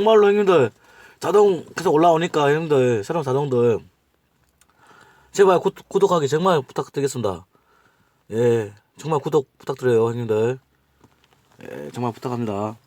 정말로 형님들 자동 계속 올라오니까 형님들 새로운 자동들 제발 구, 구독하기 정말 부탁드리겠습니다. 예, 정말 구독 부탁드려요 형님들. 예, 정말 부탁합니다.